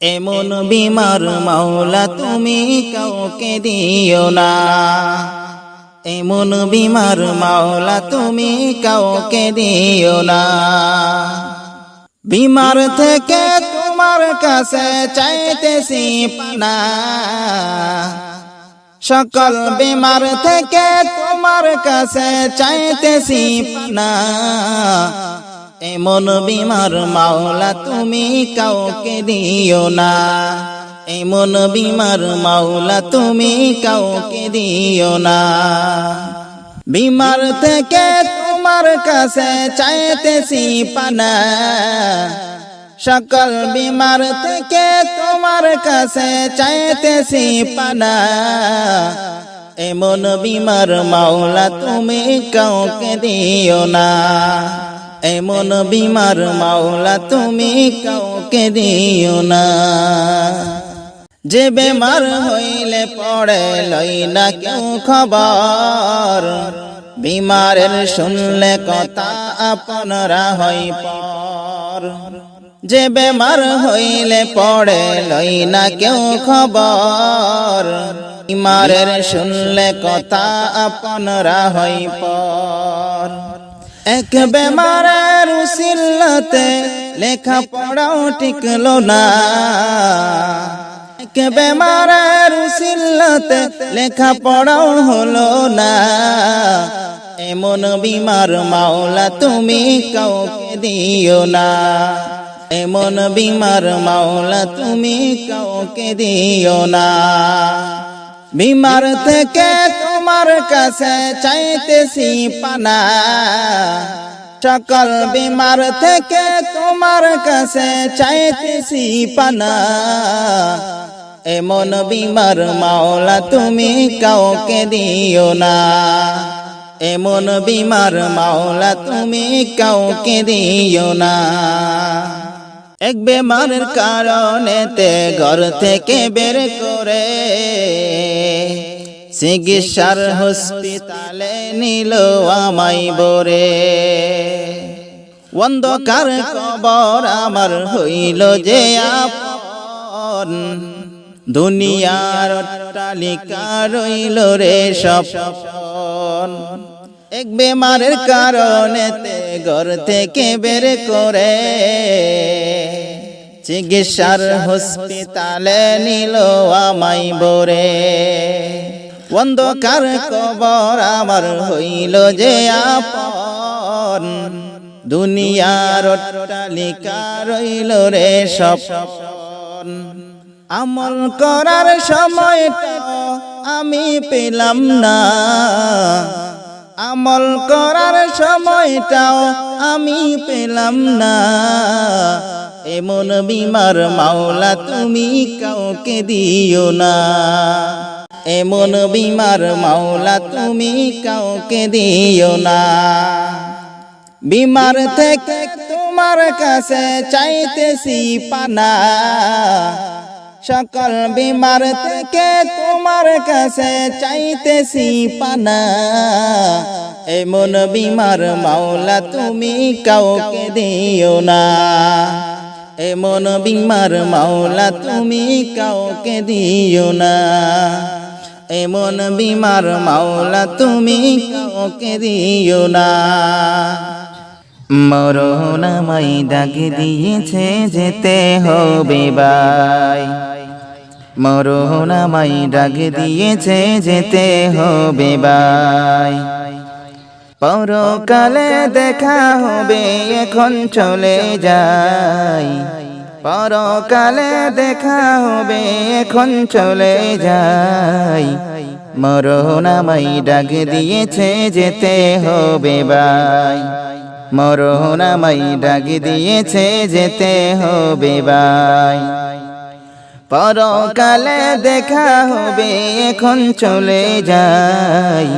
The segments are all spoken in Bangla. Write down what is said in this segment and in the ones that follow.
এমন বিমার মাওলা তুমি কাউকে দিও না। এমন বিমার মাওলা তুমি কাউকে দিও না। বিমার থেকে তোমার কাছে চাইতেছি পানা। সকল বিমার থেকে তোমার কাছে চাইতেছি পানা। এমন বিমার মাওলা তুমি কাউকে দিও না। এমন বিমার মাওলা তুমি কাউকে দিও না। বিমার থেকে তোমার কাছে চাইতেছি পানা। সকল বিমার থেকে তোমার কাছে চাইতেছি পানা। এমন বিমার মাওলা তুমি কাউকে দিও না। এমন বিমার মাওলা তুমি কাউকে দিও না। যে বেমার হইলে পড়ে লই না কেউ খবর। বিমারের শুনলে কথা আপনারা হই পর। যে বেমার হইলে পড়ে লই না কেউ খবর। বিমারের শুনলে কথা আপনারা হই পর। এক বেমারের উসিল্লাতে লেখা পড়াও টিকলো না। এক বেমারের উসিল্লাতে লেখা পড়াও হলো না। এমন বিমার মাওলা তুমি কাউকে দিও না। এমন বিমার মাওলা তুমি কাউকে দিও না। বিমার থেকে তোমার কাছে চাইতেছি পানা। সকল বিমার থেকে তোমার কাছে চাইতেছি পানা। এমন বিমার মাওলা তুমি কাউকে দিও না। এমন বিমার মাওলা তুমি কাউকে দিও না। এক বেমারের কারণেতে ঘর থেকে বের করে চিকিৎসার হসপিটালে নিল আমাই বরে। অন্ধকার কবর আমার হইল যে আপন। দুনিয়ার অট্টালিকা রইল রে সপন এক বেমারের কারণেতে ঘর থেকে বের করে। চিকিৎসার হসপিটালে নিল আমাই বরে। অন্ধকার কবর আমার হইল যে আপন। দুনিয়ার অট্টালিকা রইল রে সপন আমল করার সময়টা আমি পেলাম না। আমল করার সময়টাও আমি পেলাম না। এমন বিমার মাওলা তুমি কাউকে দিও না। এমন বিমার মাওলা তুমি কাউকে দিও না। বিমার থেকে তোমার কাছে চাইতেছি পানা। সকল বিমার থেকে তোমার কাছে চাইতেছি পানা। এমন বিমার মাওলা তুমি কাউকে দিও না। এমন বিমার মাওলা তুমি কাউকে দিও না। এমন বিমার মাওলা তুমি কাউকে দিও না। মরণামাই ডাক দিয়েছে যেতে হবে বাই মরণামাই ডাক দিয়েছে যেতে হবে বাই পরকালে দেখা হবে, এখন চলে যাই। পরকালে দেখা হবে, এখন চলে যাই। মরণামাই ডাক দিয়েছে, যেতে হবে বাই মরণামাই ডাক দিয়েছে, যেতে হবে বাই পরকালে দেখা হবে, এখন চলে যাই।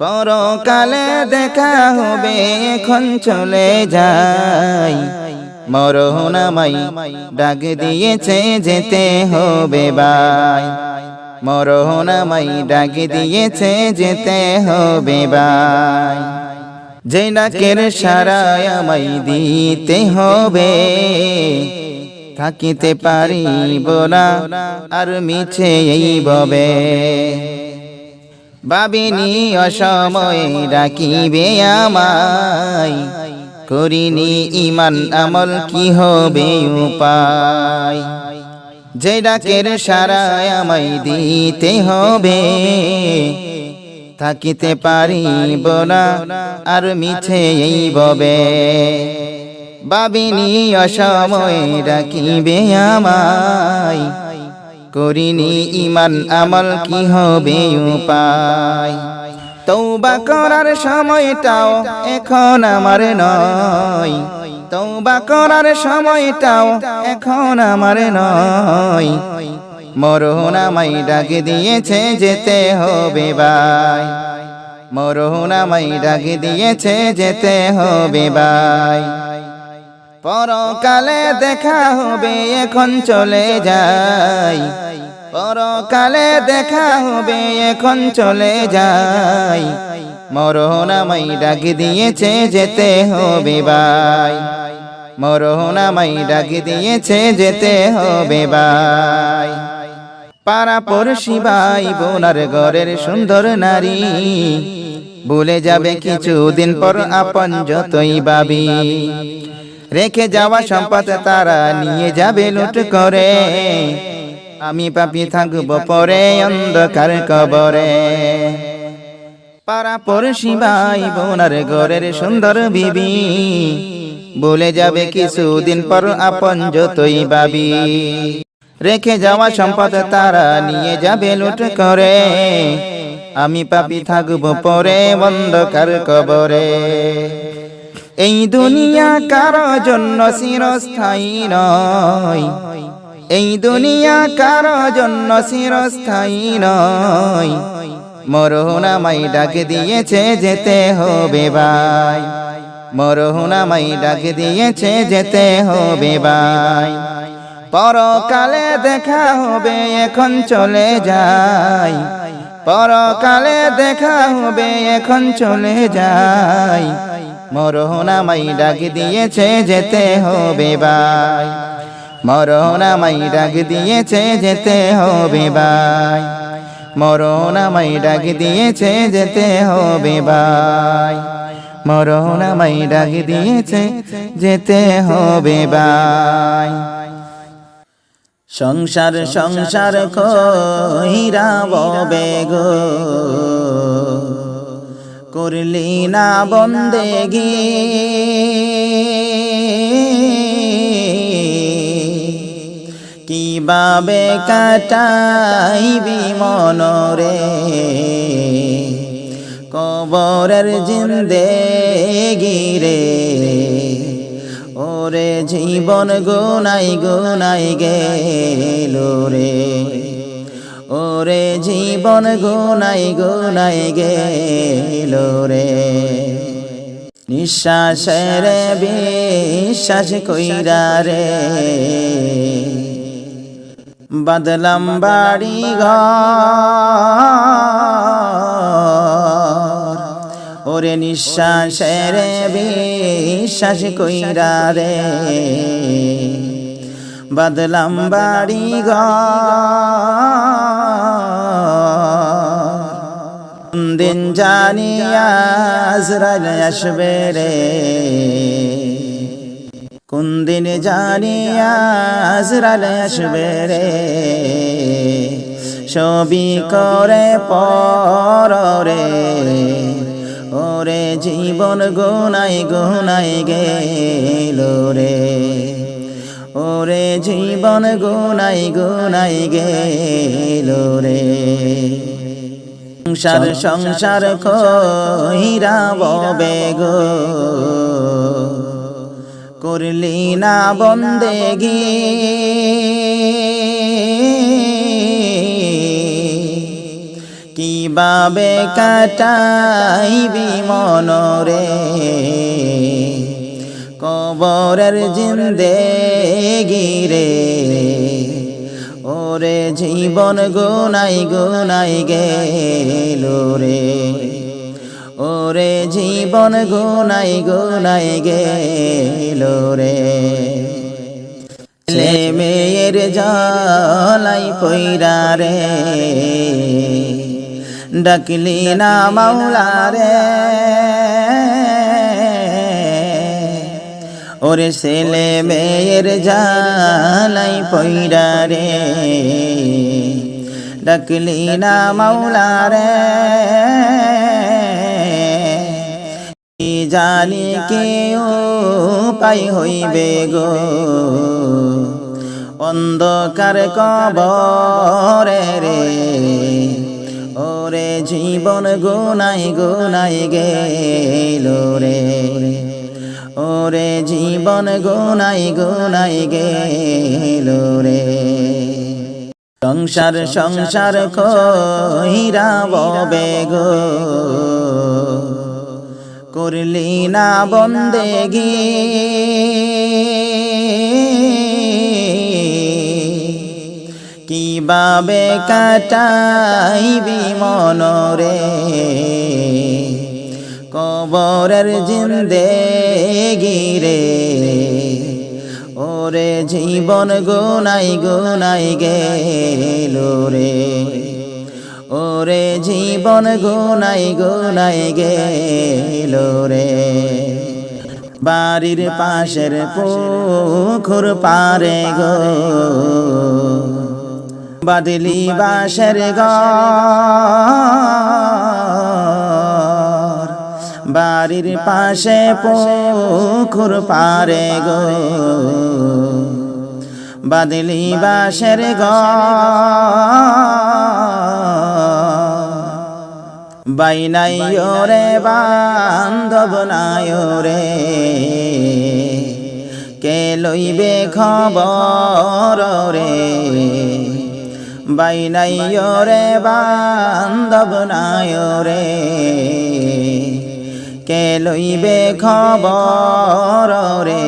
পরকালে দেখা হবে, এখন চলে যাই। মরণামাই ডাক দিয়েছে যেতে হবে বাই মরণামাই ডাক দিয়েছে যেতে হবে বাই যে ডাকের সারায় আমায় দিতে হবে, থাকিতে পারিব না আর মিছে এই ববে ভাবিনি অসময়ে ডাকিবে আমায় করিনি ইমান আমল কি হবে উপায়? যে ডাকের সারায় আমায় দিতে হবে থাকিতে পারিব না আর মিছে এই ববে ভাবিনি অসময়ে ডাকিবে আমায়। করিনি ইমান আমল কি হবে? উপায়? তৌবা করার সময়টাও এখন আমার নয়। তৌবা করার সময়টাও এখন আমার নয়। মরহুন আমায় ডাকে দিয়েছে যেতে হবে ভাই। মরহুন আমায় ডাকে দিয়েছে যেতে হবে ভাই। পরকালে দেখা হবে, এখন চলে যাই। পরকালে দেখা হবে, এখন চলে যাই। মরণ আমায় ডাক দিয়েছে, যেতে হবে ভাই। মরণ আমায় ডাক দিয়েছে, যেতে হবে ভাই। পাড়া পড়শি ভাই বোনার ঘরের সুন্দর নারী। ভুলে যাবে কিছুদিন পর আপন যতই বাবি রেখে যাওয়া সম্পদ তারা নিয়ে যাবে লুট করে। আমি পাপি থাকব পরে অন্ধকার কবরে। পাড়া পড়শি ভাই বোনার ঘরের সুন্দর বিবি। বলে যাবে কিছুদিন পর আপন যতই বাবি রেখে যাওয়া সম্পদ তারা নিয়ে যাবে লুট করে। আমি পাপি থাকব পরে অন্ধকার কবরে। এই দুনিয়া কারও জন্য চিরস্থায়ী নয়। এই দুনিয়া কারও জন্য চিরস্থায়ী নয়। মরহুনামাই ডাক দিয়েছে যেতে হবে ভাই। মরহুনামাই ডাক দিয়েছে যেতে হবে ভাই। পরকালে দেখা হবে, এখন চলে যাই। পরকালে দেখা হবে, এখন চলে যাই। মরহনামাই ডাক দিয়েছে যেতে হবে ভাই। মরহনামাই ডাক দিয়েছে যেতে হবে ভাই। মরহনামাই ডাক দিয়েছে যেতে হবে ভাই। মরহনামাই ডাক দিয়েছে যেতে হবে ভাই। সংসার সংসার কইরা ববে গো। করলি না বন্দেগি। কীভাবে কাটাইবি মনরে? কবরের জিন্দে গিরে ওরে জীবন গুনাই গুনাই গেল রে। ওরে জীবন গুনাই গুনাই গেল রে। নিঃশ্বাসের বিশ্বাস কইরা রে। বদলাম বাড়ি ওরে নিঃশ্বাসের বিশ্বাস কইরা রে। বদলাম বাড়ি দিন জানি আজরাইল আসবে রে। কোন দিন জানি আজরাইল আসবে রে। ছবি করে পর রে। ওরে জীবন গুনাই গুনাই গেল রে। ওরে জীবন গুনাই গুনাই গেল রে। সংসার সংসার কইরা ববে গো। করলি না বন্দেগি। কীভাবে কাটাইবি মনরে? কবরের জিন্দে গিরে ওরে জীবন গুনাই গুনাই গেল রে। ওরে জীবন গুনাই গুনাই গেল রে। ছেলে মেয়ের জালাই পইরা রে। ডাকলি না মাওলা রে। ওরে ছেলে মেয়ের জালাই পইরা রে। ডাকলি না মাওলা রে। জানি কেউ পাই হইবে গো। অন্ধকার কবরে রে, ওরে জীবন গুনাই গুনাই গেল রে। ওরে জীবন গুনাই গুনাই গেল রে। সংসার সংসার কইরা ববে করলি না বন্দেগি। কীভাবে কাটাইবি মনরে? কবরের জিন্দেগি রে ওরে জীবন গুনাই গুনাই গেল রে। ওরে জীবন গুনাই গুনাই গেল রে। বাড়ির পাশের পুকুর পারে গো। বাদলি বাসের ঘর। বাড়ির পাশে পুকুর পারে গো। বাদলি বাসের ঘর। বাইনাই রে বান্ধব নাই রে কে লইবে খবর রে বাইনাই রে বান্ধব নাই রে কে লইবে খবর রে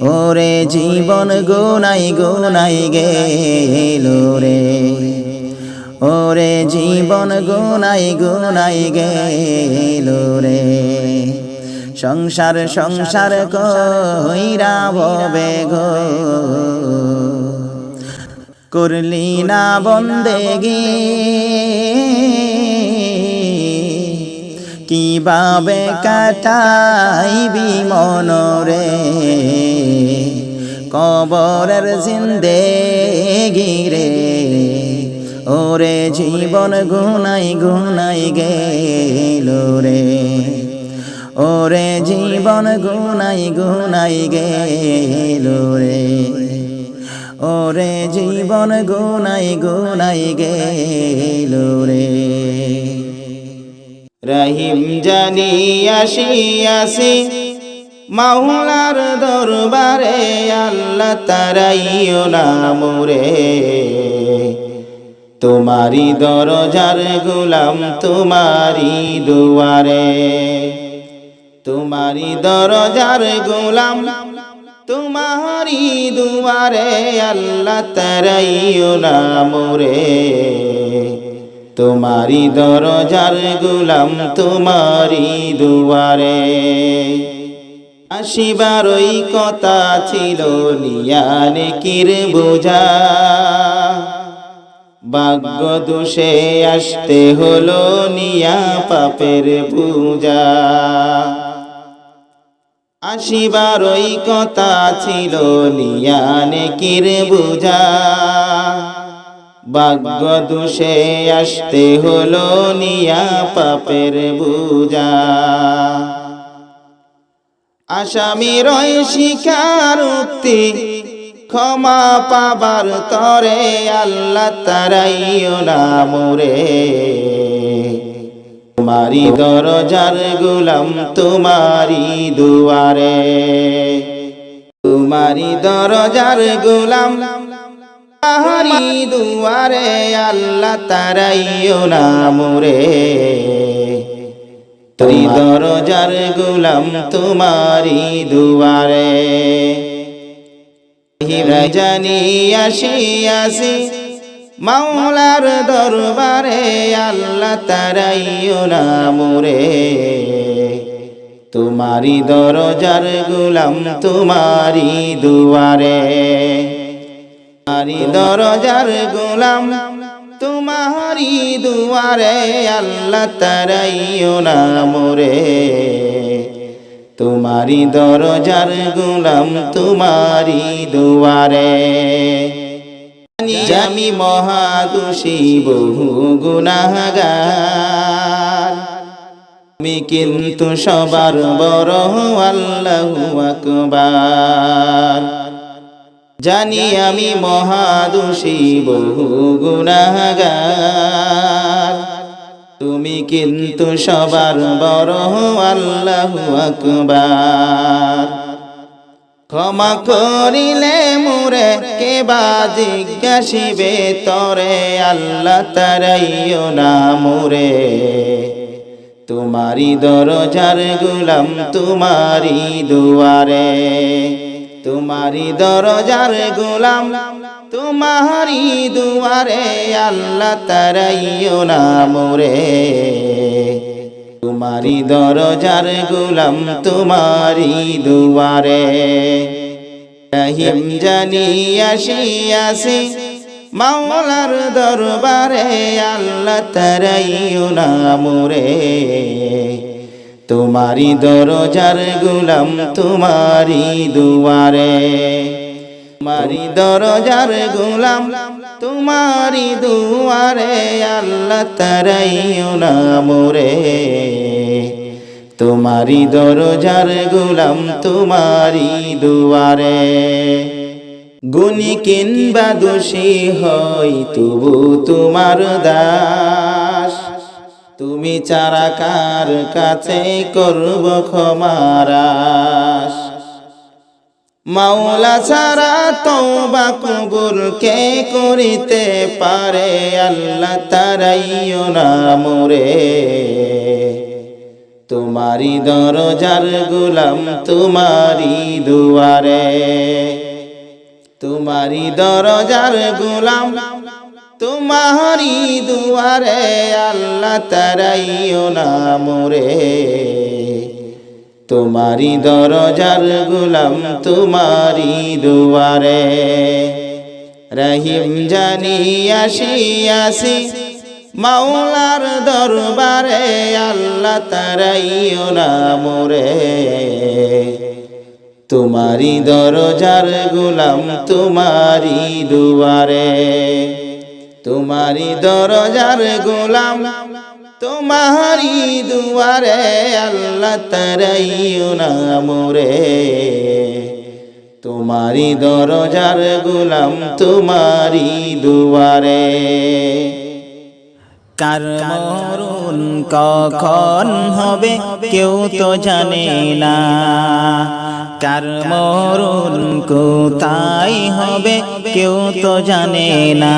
ওরে জীবন গুনাই গুনাই গেল রে। ওরে জীবন গুনাই গুনাই গেল রে। সংসার সংসার কইরা ভবে গো। করলি না বন্দেগি। কীভাবে কাটাইবি মনরে কবরের জিন্দেগি রে। ওরে জীবন গুনাই গুনাই গেল রে। ওরে জীবন গুনাই গুনাই গেল রে। ওরে জীবন গুনাই গুনাই গেল রে। রহিম জানি আসি আসি মাওলার দরবারে আল্লাহ তারাইও না মোরে তোমারি দরজার গুলাম তোমারি দুয়ারে। তোমারি দরজার গুলাম তোমারি দুয়ারে, আল্লাহ তারাইও না মোরে। তোমারি দরজার গুলাম তোমারি দুয়ারে। আসিবারই কথা ছিল, নিয়ানে কির বোঝা? ভাগ্য দোষে আসতে হলো নিয়া পাপের পূজা। আসিবার ওই কথা ছিল নিয়া কির বোঝা। ভাগ্য দোষে আসতে হলো নিয়া পাপের বুজা আসামির শিকার উক্তি ক্ষমা পাবার তরে আল্লাহ তারাইও না মোরে। তোমারি দরজার গুলাম তোমারি দুয়ারে। তোমারি দরজার গুলাম তাহারি দুয়ারে আল্লাহ তারাইও না মোরে। তুই দরজার গুলাম তোমারি দুয়ারে। জানি আসি আসি। মাওলার দরবারে আল্লাহ তারাইও না মোরে তোমারি দরজার গুলাম তোমারি দুয়ারে। তোমারি দরজার গুলাম তোমারি দুয়ারে, আল্লাহ তারাইও না মোরে তোমারি দরজার গুলাম তোমারি দুয়ারে। জামি মহাদোষী, বহু গুনাহগার। আমি কিন্তু সবার বড় আল্লাহু আকবার। জানি আমি মহাদোষী, বহু তুমি কিন্তু সবার বড় আল্লাহু আকবার। ক্ষমা করিলে মুরে কে বা জিজ্ঞাসিবে, তরে আল্লাহ তারাইও না মুরে। তোমারি দরজার গুলাম তোমারি দুয়ারে তোমারি দরজার গুলাম তোমারি দুয়ারে আল্লাহ তারাইও না মোরে তোমারি দরজার গুলাম তোমারি দুয়ারে। রহিম জানি আসিয়াছি মাওলার দরবারে আল্লাহ তারাইও না মোরে তোমারি দরজার গুলাম তোমারি দুয়ারে। তোমারি দরজার গুলাম তোমারি দুয়ারে আল্লাহ তারাইও না মোরে। তোমারি দরজার গুলাম তোমারি দুয়ারে। গুনি কিনবা দোষী হই, তবু তোমার দাস। তুমি চারা কার কাছে করব ক্ষমারাস মাওলা ছাড়া তওবা কবুল কে করিতে পারে? আল্লাহ তারাইও না মোরে। তোমারি দরজার গুলাম তোমারি দুয়ারে। তোমারি দরজার গুলাম তোমারি দুয়ারে। আল্লাহ তারাইও না মোরে। তোমারি দরজার গুলাম তোমারি দুয়ারে। রহিম জানি আসি আসি মাওলার দরবারে, আল্লাহ তারাইও না মোরে। তোমারি দরজার গুলাম তোমারি দুয়ারে। তোমারি দরজার গোলাম তোমারি দুয়ারে আল্লাহ তারাইও না মোরে। তোমারি দরজার গোলাম তোমারি দুয়ারে। কার মরুন কখন হবে কেউ তো জানে না। কার মরুন কোথায় হবে কেউ তো জানে না।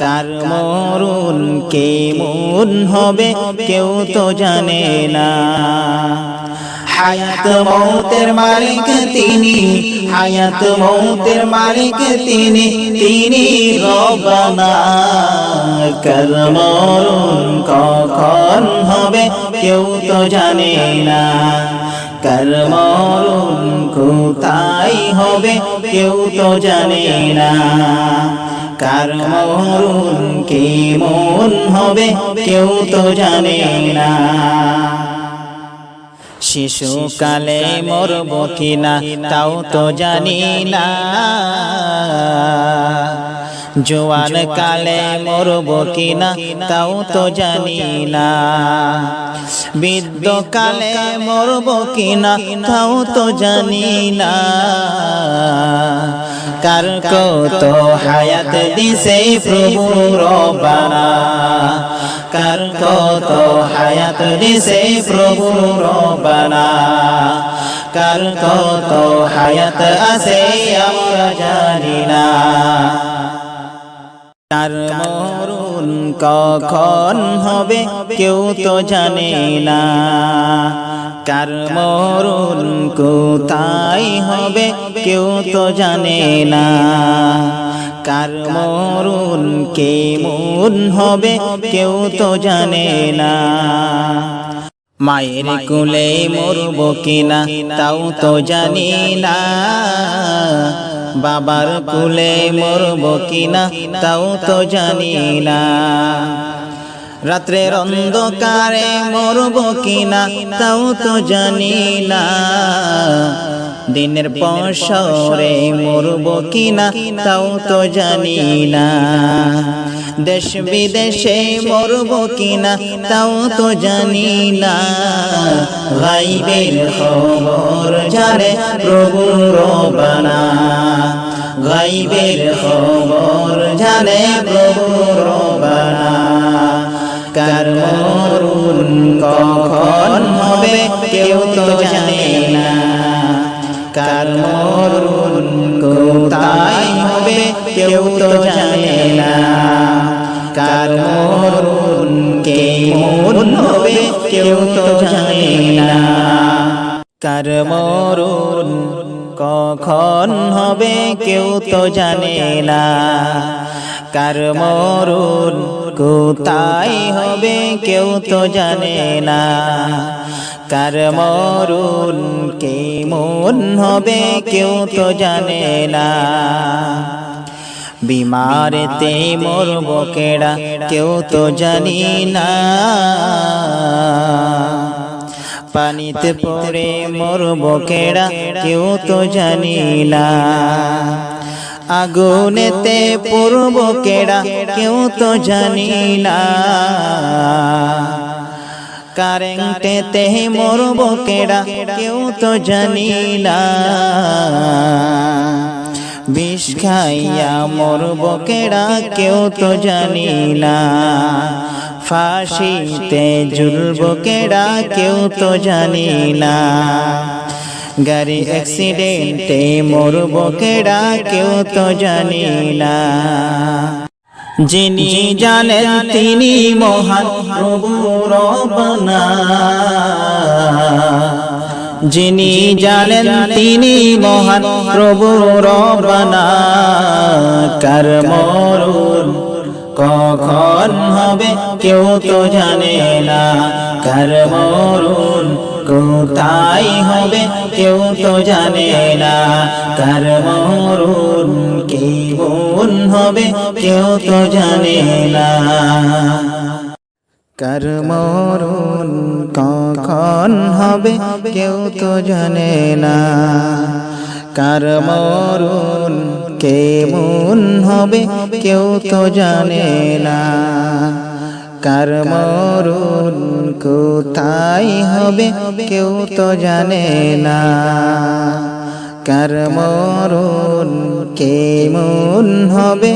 কার মরুন কেমন হবে, কেউ তো জানে না। হায়াত মৌতের মালিক তিনি, হায়াত মৌতের মালিক তিনি তিনি রবানা কার মরুন কখন হবে, কেউ তো জানে না। কার মরুন কোথায় হবে, কেউ তো জানে না। কার মরুন কেমন হবে, কেউ তো জানে না। শিশুকালে মরব কিনা, তাও তো জানি না। জোয়ান কালে মরব কিনা, তাও তো জানি না। বৃদ্ধ কালে মরব কিনা, তাও তো জানি না। কার কত? হায়াত দিছে প্রভু রবানা কার কত? হায়াত দিছে প্রভু রবানা কার কত? হায়াত আছে আমরা জানি না। তার মরুন কখন হবে কেউ তো জানে না। কার মরুন কোথায় হবে কেউ তো জানে না। কার মরুন কেমন হবে কেউ তো জানে না। মায়ের কুলে মরব কিনা তাও তো জানি না। বাবার কুলে মরব কিনা তাও তো জানি না। রাত্রের অন্ধকারে মরব কিনা, তাও তো জানি না। দিনের পশরে মরব কিনা, তাও তো জানি না। দেশ বিদেশে মরব কিনা, তাও তো জানি না। গাইবের খবর জানে প্রভু রবানা। গাইবের খবর জানে প্রভু রবানা। কার মরুন, কখন হবে কেউ তো জানে না। কার মরুন, কোথায় হবে কেউ তো জানে না। কার মরুন কে মরুন হবে কেউ তো জানে না। কার মরুন, কখন হবে কেউ তো জানে না। কার মরুন কোথায় হবে কেউ তো জানে না। কার মরুন কেমন হবে কেউ তো জানে না। বিমারেতে মরব কেডা, কেউ তো জানি না। পানিতে পড়ে মরব কেডা, কেউ তো জানি না। আগুনেতে পড়ব কেডা কেউ তো জানি না। কারেন্টেতে মরব কেডা কেউ তো জানি না। বিষ খাইয়া মরব কেডা কেউ তো জানি না। ফাঁসিতে ঝুলব কেডা কেউ তো জানি না। গাড়ি অ্যাক্সিডেন্টে মরব কেডা কেউ তো জানি না। যিনি জানেন তিনি মহান প্রভু রবনা যিনি জানেন তিনি মহান প্রভু রবনা কার মরুন কখন হবে কেউ তো জানে না। কার মরুন কোথায় হবে, কেউ তো জানে না। কার মরুন কেমন হবে, কেউ তো জানে না। কার মরুন কখন হবে, কেউ তো জানে না। কার মরুন কেমন হবে, কেউ তো জানে না। কার কোথায় হবে কেউ তো জানে না। কার মরুন কেমন হবে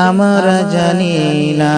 আমরা জানি না।